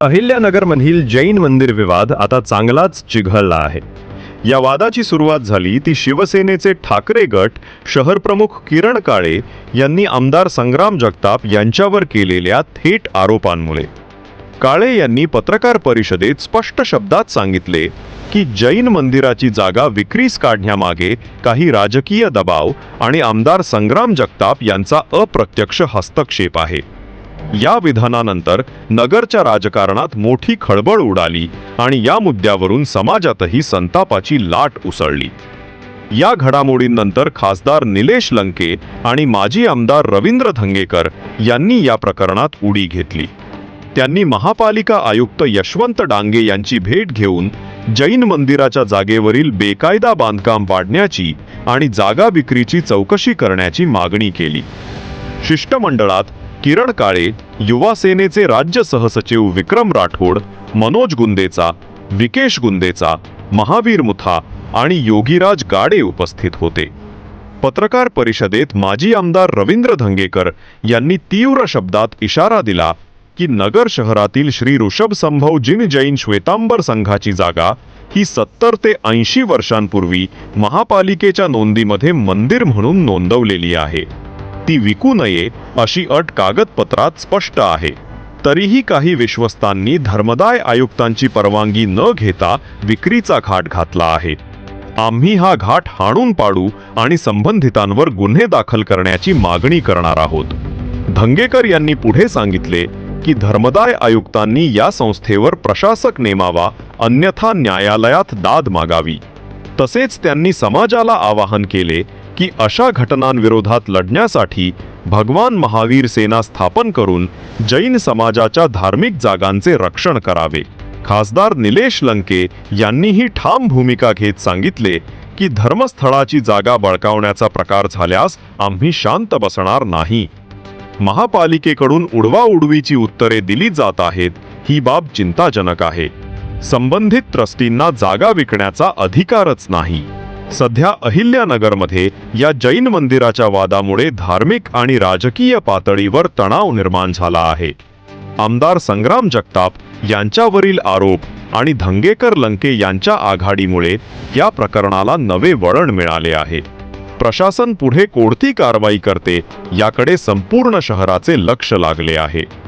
अहिल्यानगरमधील जैन मंदिर विवाद आता चांगलाच चिघळला आहे. या वादाची सुरुवात झाली ती शिवसेनेचे ठाकरे गट शहरप्रमुख किरण काळे यांनी आमदार संग्राम जगताप यांच्यावर केलेल्या थेट आरोपांमुळे. काळे यांनी पत्रकार परिषदेत स्पष्ट शब्दात सांगितले की जैन मंदिराची जागा विक्रीस काढण्यामागे काही राजकीय दबाव आणि आमदार संग्राम जगताप यांचा अप्रत्यक्ष हस्तक्षेप आहे. या विधानानंतर नगरच्या राजकारणात मोठी खळबळ उडाली आणि या मुद्द्यावरून समाजातही संतापाची लाट उसळली. या घडामोडींनंतर खासदार निलेश लंके आणि माजी आमदार रवींद्र धंगेकर यांनी या प्रकरणात उडी घेतली. त्यांनी महापालिका आयुक्त यशवंत डांगे यांची भेट घेऊन जैन मंदिराच्या जागेवरील बेकायदा बांधकाम वाढण्याची आणि जागा विक्रीची चौकशी करण्याची मागणी केली. शिष्टमंडळात किरण काळे युवा सेनेचे राज्य सहसचिव विक्रम राठोड मनोज गुंदेचा विकेश गुंदेचा महावीर मुथा आणि योगीराज गाडे उपस्थित होते. पत्रकार परिषदेत माजी आमदार रवींद्र धंगेकर यांनी तीव्र शब्दात इशारा दिला की नगर शहरातील श्री ऋषभ संभव जिन जैन श्वेतांबर संघाची जागा ही सत्तर ते ऐंशी वर्षांपूर्वी महापालिकेच्या नोंदीमध्ये मंदिर म्हणून नोंदवलेली आहे. ती विकू नये अशी अट कागदपत्रात स्पष्ट आहे. तरीही काही विश्वस्तांनी धर्मदाय आयुक्तांची परवानगी न घेता विक्रीचा घाट घातला आहे. आम्ही हा घाट हाणून पाडू आणि संबंधितांवर गुन्हे दाखल करण्याची मागणी करणार आहोत. धंगेकर यांनी पुढे सांगितले की धर्मदाय आयुक्तांनी या संस्थेवर प्रशासक नेमावा अन्यथा न्यायालयात दाद मागावी. तसेच त्यांनी समाजाला आवाहन केले की अशा घटनांविरोधात लढण्यासाठी भगवान महावीर सेना स्थापन करून जैन समाजाच्या धार्मिक जागांचे रक्षण करावे. खासदार निलेश लंके यांनीही ठाम भूमिका घेत सांगितले की धर्मस्थळाची जागा बळकावण्याचा प्रकार झाल्यास आम्ही शांत बसणार नाही. महापालिकेकडून उडवाउडवीची उत्तरे दिली जात आहेत ही बाब चिंताजनक आहे. संबंधित ट्रस्टींना जागा विकण्याचा अधिकारच नाही. सध्या अहिल्यानगरमध्ये या जैन मंदिराच्या वादामुळे धार्मिक आणि राजकीय पातळीवर तणाव निर्माण झाला आहे. आमदार संग्राम जगताप यांच्यावरील आरोप आणि धंगेकर लंके यांच्या आघाडीमुळे या प्रकरणाला नवे वळण मिळाले आहे. प्रशासन पुढे कोणती कारवाई करते याकडे संपूर्ण शहराचे लक्ष लागले आहे.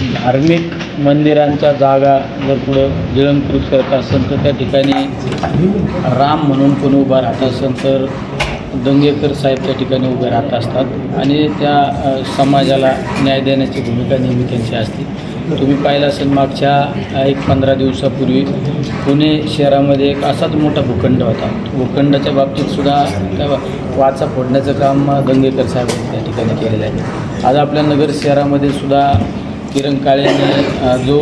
धार्मिक मंदिरांच्या जागा जर पुढं गिळंकृत करत असेल तर त्या ठिकाणी राम म्हणून कोणी उभा राहत असेल तर दंगेकर साहेब त्या ठिकाणी उभे राहत असतात. आणि त्या समाजाला न्याय देण्याची भूमिका नेहमी त्यांची असते. तुम्ही पाहिलं असेल मागच्या एक पंधरा दिवसापूर्वी पुणे शहरामध्ये एक असाच मोठा भूखंड होता. भूखंडाच्या बाबतीत सुद्धा त्या वाचा फोडण्याचं काम दंगेकर साहेबांनी त्या ठिकाणी केलेलं आहे. आज आपल्या नगर शहरामध्ये सुद्धा किरण काळेने जो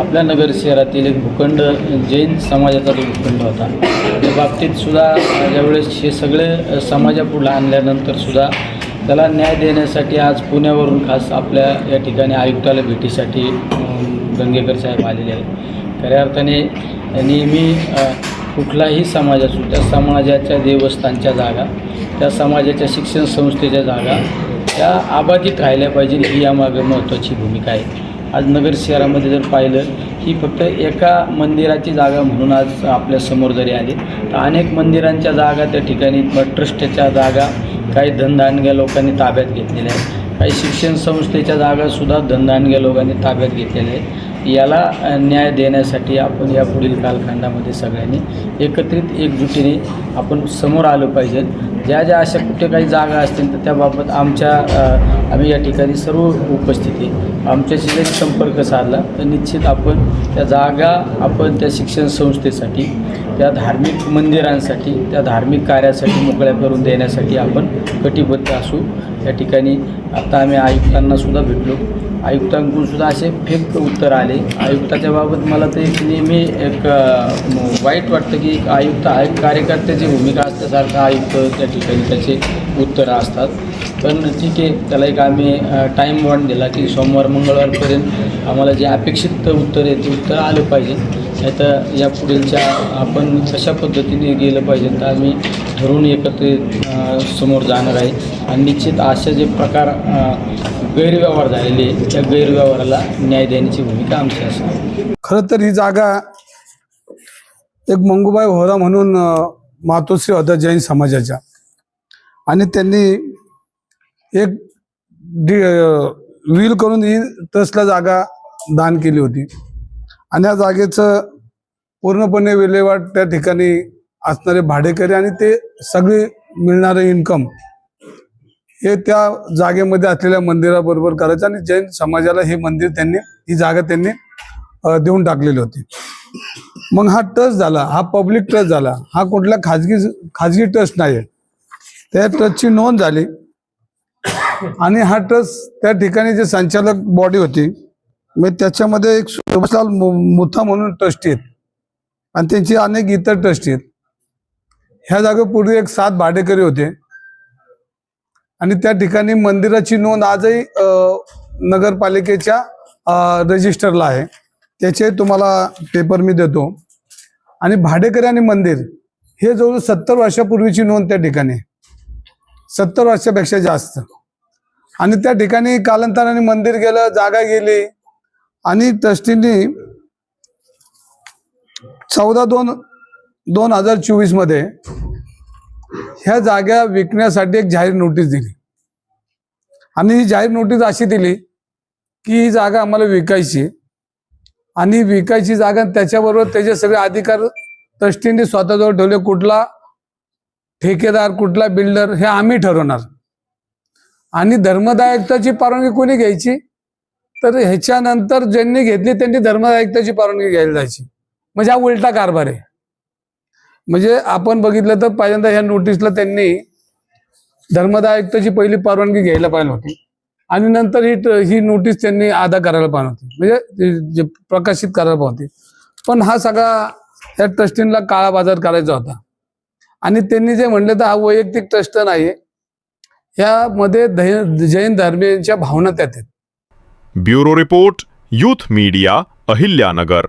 आपल्या नगर शहरातील एक भूखंड जैन समाजाचा जो भूखंड होता त्या बाबतीत सुद्धा ज्यावेळेस हे सगळे समाजापुढं आणल्यानंतर सुद्धा त्याला न्याय देण्यासाठी आज पुण्यावरून खास आपल्या या ठिकाणी आयुक्ताला भेटीसाठी गंगेकर साहेब आलेले आहेत. खऱ्या अर्थाने नेहमी कुठलाही समाज असो त्या समाजाच्या देवस्थानच्या जागा त्या समाजाच्या शिक्षण संस्थेच्या जागा त्या आबाधित राहिल्या पाहिजे ही यामागे महत्त्वाची भूमिका आहे. आज नगर शहरामध्ये जर पाहिलं ही फक्त एका मंदिराची जागा म्हणून आज आपल्यासमोर जरी आली तर अनेक मंदिरांच्या जागा त्या ठिकाणी ट्रस्टच्या जागा काही धनदानग्या लोकांनी ताब्यात घेतलेल्या आहेत. काही शिक्षण संस्थेच्या जागासुद्धा धनदानग्या लोकांनी ताब्यात घेतलेल्या आहेत. याला न्याय देण्यासाठी आपण या पुढील कालखंडामध्ये सगळ्यांनी एकत्रित एकजुटीने आपण समोर आलं पाहिजे ज्या ज्या अशा कुठे काही जागा असतील तर त्याबाबत आमच्या आम्ही या ठिकाणी सर्व उपस्थिती आमच्याशी जरी संपर्क साधला तर निश्चित आपण त्या जागा आपण त्या शिक्षण संस्थेसाठी त्या धार्मिक मंदिरांसाठी त्या धार्मिक कार्यासाठी मोकळ्या करून देण्यासाठी आपण कटिबद्ध असू. या ठिकाणी आता आम्ही आयुक्तांना सुद्धा भेटलो. आयुक्तांकडून सुद्धा असे फेक उत्तर आले. आयुक्ताच्या बाबत मला ते नेहमी एक वाईट वाटतं की एक आयुक्त हा एक कार्यकर्त्याची भूमिका असल्यासारखं आयुक्त त्या ठिकाणी त्याचे उत्तरं असतात. पण ठीक आहे त्याला एक आम्ही टाईम बॉन्ड दिला की सोमवार मंगळवारपर्यंत आम्हाला जे अपेक्षित उत्तर आहे ते उत्तर आलं पाहिजे. नाहीतर या पुढीलच्या आपण कशा पद्धतीने गेलं पाहिजे. तर आम्ही ठरवून एकत्रित समोर जाणार आहे. आणि निश्चित असे जे प्रकार गैरव्यवहार झालेले त्या गैरव्यवहाराला न्याय देण्याची भूमिका आमची असते. खरं तर ही जागा एक मंगूबाई होरा म्हणून मातोश्री होता जैन समाजाच्या. आणि त्यांनी एक डि व्हील करून ही ट्रस्टला जागा दान केली होती. आणि या जागेचं पूर्णपणे विल्हेवाट त्या ठिकाणी असणारे भाडेकरी आणि ते सगळे मिळणारे इन्कम हे त्या जागेमध्ये असलेल्या मंदिराबरोबर करायचं आणि जैन समाजाला हे मंदिर त्यांनी ही जागा त्यांनी देऊन टाकलेली होती. मग हा ट्रस्ट झाला हा पब्लिक ट्रस्ट झाला हा कुठला खाजगी खाजगी ट्रस्ट नाही आहे त्या ट्रस्टची नोंद झाली. आणि हा ट्रस्ट त्या ठिकाणी जे संचालक बॉडी होती मग त्याच्यामध्ये एक सुभाषलाल मु- मुथा म्हणून ट्रस्टी आहेत आणि त्यांची अनेक इतर ट्रस्टी आहेत ह्या जागेपूर्वी एक सात भाडेकरी होते. आणि त्या ठिकाणी मंदिराची नोंद आजही नगरपालिकेच्या रजिस्टरला आहे. त्याचे तुम्हाला पेपर मी देतो. आणि भाडेकरी आणि मंदिर हे जवळ सत्तर वर्षापूर्वीची नोंद त्या ठिकाणी. सत्तर वर्षापेक्षा जास्त. आणि त्या ठिकाणी कालांतराने मंदिर गेलं जागा गेली. आणि ट्रस्टींनी चौदा दोन दोन हजार चोवीसमध्ये ह्या जागा विकण्यासाठी एक जाहीर नोटीस दिली. आणि ही जाहीर नोटीस अशी दिली की ही जागा आम्हाला विकायची आणि विकायची जागा त्याच्याबरोबर त्याचे सगळे अधिकार ट्रस्टींनी स्वतःजवळ ठेवले कुठला ठेकेदार कुठला बिल्डर हे आम्ही ठरवणार. आणि धर्मदायकताची परवानगी कोणी घ्यायची? तर ह्याच्यानंतर ज्यांनी घेतली त्यांनी धर्मदायकताची परवानगी घ्यायला जायची. म्हणजे हा उलटा कारभार आहे. म्हणजे आपण बघितलं तर पहिल्यांदा ह्या नोटीसला त्यांनी धर्मदायकताची पहिली परवानगी घ्यायला पाहिजे होती. आणि नंतर ही ही नोटीस त्यांनी अदा करायला पाहिजे होती. म्हणजे प्रकाशित करायला पाहिजे होती. पण हा सगळा त्या ट्रस्टींना काळा बाजार करायचा होता. आणि त्यांनी जे म्हणलं तर हा वैयक्तिक ट्रस्ट नाही यामध्ये जैन धर्मीयांच्या भावना त्यात आहेत. Bureau report youth media Ahilyanagar.